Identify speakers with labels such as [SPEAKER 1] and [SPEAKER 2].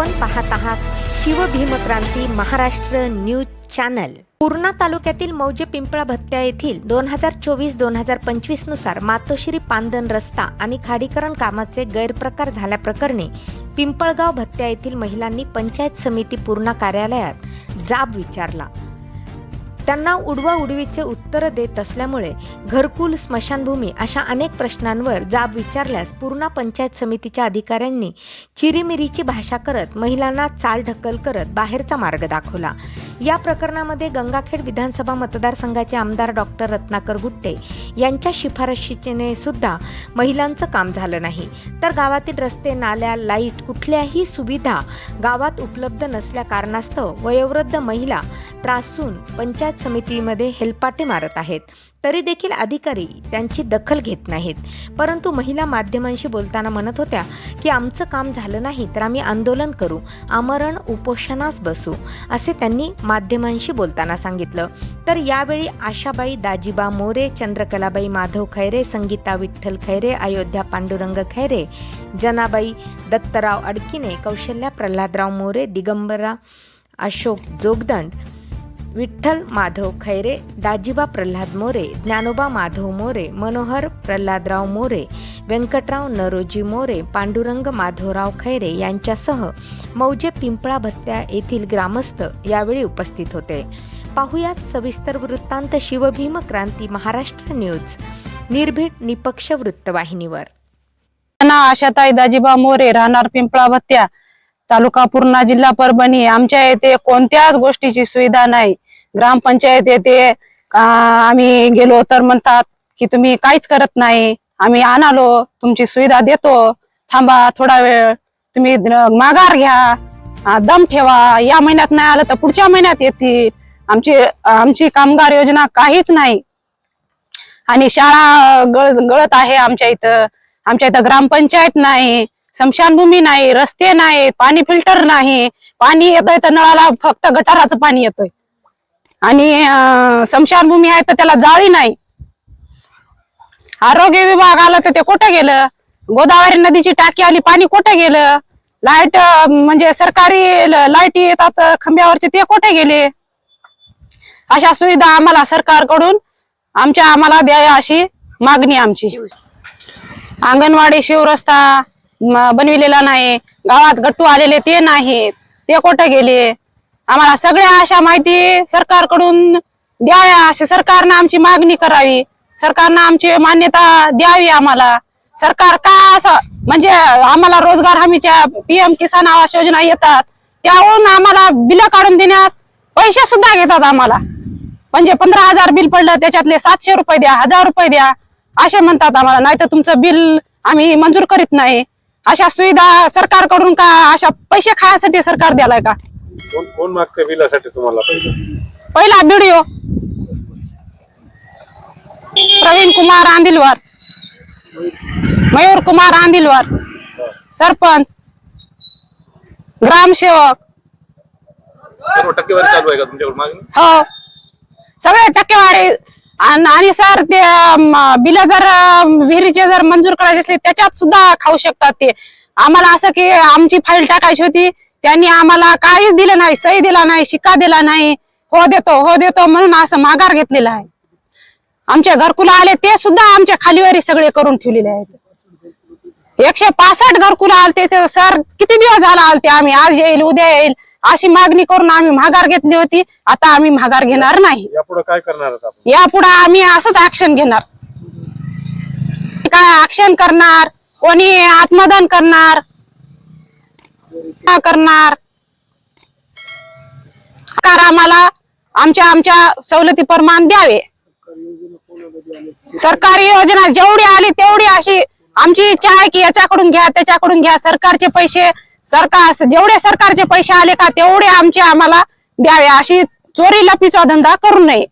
[SPEAKER 1] आपण पाहत आहात शिवभीमक्रांती महाराष्ट्र न्यूज चॅनल. पूर्णा तालुक्यातील मौजे पिंपळा भत्त्या येथील दोन हजार चोवीस दोन हजार पंचवीसनुसार मातोश्री पांदन रस्ता आणि खाडीकरण कामाचे गैरप्रकार झाल्याप्रकरणी पिंपळगाव भत्त्या येथील महिलांनी पंचायत समिती पूर्णा कार्यालयात जाब विचारला. त्यांना उडवा उडवीचे उत्तर देत असल्यामुळे घरकुल स्मशानभूमी अशा अनेक प्रश्नांवर जाब विचारल्यास पूर्णा पंचायत समितीच्या अधिकाऱ्यांनी चिरीमिरीची भाषा करत महिलांना चाल ढकल करत बाहेरचा मार्ग दाखवला. या प्रकरणामध्ये गंगाखेड विधानसभा मतदारसंघाचे आमदार डॉक्टर रत्नाकर गुट्टे यांच्या शिफारशीने सुद्धा महिलांचं काम झालं नाही. तर गावातील रस्ते नाल्या लाइट कुठल्याही सुविधा गावात उपलब्ध नसल्या कारणास्तव वयोवृद्ध महिला त्रासून पंचायत समितीमध्ये हेलपाटे मारत आहेत. तरी देखील अधिकारी त्यांची दखल घेत नाहीत. परंतु महिला माध्यमांशी बोलताना म्हणत होत्या की आमचं काम झालं नाही तर आम्ही आंदोलन करू. आमरण उपोषणास बसू असे त्यांनी माध्यमांशी बोलताना सांगितलं. तर यावेळी आशाबाई दाजीबा मोरे चंद्रकलाबाई माधव खैरे संगीता विठ्ठल खैरे अयोध्या पांडुरंग खैरे जनाबाई दत्तराव अडकिने कौशल्या प्रल्हादराव मोरे दिगंबरा अशोक जोगदंड विठ्ठल माधव खैरे दाजीबा प्रल्हाद मोरे ज्ञानोबा माधव मोरे मनोहर प्रल्हादराव मोरे व्यंकटराव नरोजी मोरे पांडुरंग माधवराव खैरे यांच्यासह मौजे पिंपळा भत्त्या येथील ग्रामस्थ यावेळी उपस्थित होते. पाहुयात सविस्तर वृत्तांत शिवभीम क्रांती महाराष्ट्र न्यूज. निर्भीड निपक्ष वृत्तवाहिनीवर.
[SPEAKER 2] आशाताई दाजीबा मोरे राहणार पिंपळा भत्त्या तालुका पूर्णा जिल्हा परभणी. आमच्या येथे कोणत्याच गोष्टीची सुविधा नाही. ग्रामपंचायत येते. आम्ही गेलो तर म्हणतात की तुम्ही काहीच करत नाही. आम्ही आणालो तुमची सुविधा देतो. थांबा थोडा वेळ. तुम्ही माघार घ्या. दम ठेवा. या महिन्यात नाही आलं तर पुढच्या महिन्यात येतील. आमची आमची कामगार योजना काहीच नाही. आणि शाळा गळ गळत आहे आमच्या इथं. आमच्या इथं ग्रामपंचायत नाही. स्मशानभूमी नाही रस्ते नाही पाणी फिल्टर नाही. पाणी येतंय तर नळाला फक्त गटाराचं पाणी येतोय. आणि स्मशानभूमी आहे तर त्याला जाळी नाही. आरोग्य विभाग आला तर ते कुठं गेलं? गोदावरी नदीची टाकी आली पाणी कुठं गेलं? लाइट म्हणजे सरकारी लाइट येतात खांब्यावरचे ते कुठे गेले? अशा सुविधा आम्हाला सरकारकडून आमच्या आम्हाला द्या अशी मागणी आमची. अंगणवाडी शिवरस्ता बनविलेला नाही. गावात गट्टू आलेले ते नाहीत. ते कोठे गेले? आम्हाला सगळ्या अशा माहिती सरकारकडून द्याव्या अशी सरकारनं आमची मागणी करावी. सरकारनं आमची मान्यता द्यावी आम्हाला. सरकार का असं म्हणजे आम्हाला रोजगार हमीच्या पीएम किसान आवास योजना येतात त्याहून आम्हाला बिल काढून देण्यास पैसे सुद्धा घेतात आम्हाला. म्हणजे पंधरा हजार बिल पडलं त्याच्यातले सातशे रुपये द्या हजार रुपये द्या असे म्हणतात आम्हाला. नाही तर तुमचं बिल आम्ही मंजूर करीत नाही. अशा सुविधा सरकारकडून का अशा पैसे खायसाठी सरकार द्यालाय का?
[SPEAKER 3] कोण कोण मागते बिलासाठी तुम्हाला पहिलं
[SPEAKER 2] पहिला व्हिडिओ प्रवीण कुमार आंदिलवार. मयूर कुमार आंदिलवार. सरपंच. ग्रामसेवक.
[SPEAKER 3] सर्व टक्केवारी चालू आहे का तुमच्याकडे मागणी?
[SPEAKER 2] हो. सगळे टक्केवारी आणि सर ते बिल जर विहिरीचे जर मंजूर करायचे असले त्याच्यात सुद्धा खाऊ शकतात ते. आम्हाला असं की आमची फाईल टाकायची होती त्यांनी आम्हाला काहीच दिलं नाही सही दिला नाही शिक्का दिला नाही. हो देतो हो देतो म्हणून असं माघार घेतलेला आहे. आमच्या घरकुला आले ते सुद्धा आमच्या खालीवारी सगळे करून ठेवलेले आहेत. एकशे पासष्ट घरकुला आलते सर किती दिवस झाला आलते आम्ही? आज येईल उद्या येईल. अशी मागणी करून आम्ही माघार घेतली होती. आता आम्ही माघार घेणार नाही.
[SPEAKER 3] यापुढे काय करणार आहात आपण?
[SPEAKER 2] यापुढे आम्ही असंच ऍक्शन घेणार. काय ऍक्शन करणार? कोणी आत्मदान करणार? का करणार? सरकार आम्हाला आमच्या आमच्या सवलती प्रमाण द्यावे. सरकारी योजना जेवढी आली तेवढी अशी आमची इच्छा आहे की याच्याकडून घ्या त्याच्याकडून घ्या. सरकारचे पैसे सरकार जेवढे सरकारचे पैसे आले का तेवढे आमचे आम्हाला द्यावे. अशी चोरी लपीचा धंदा करू नये.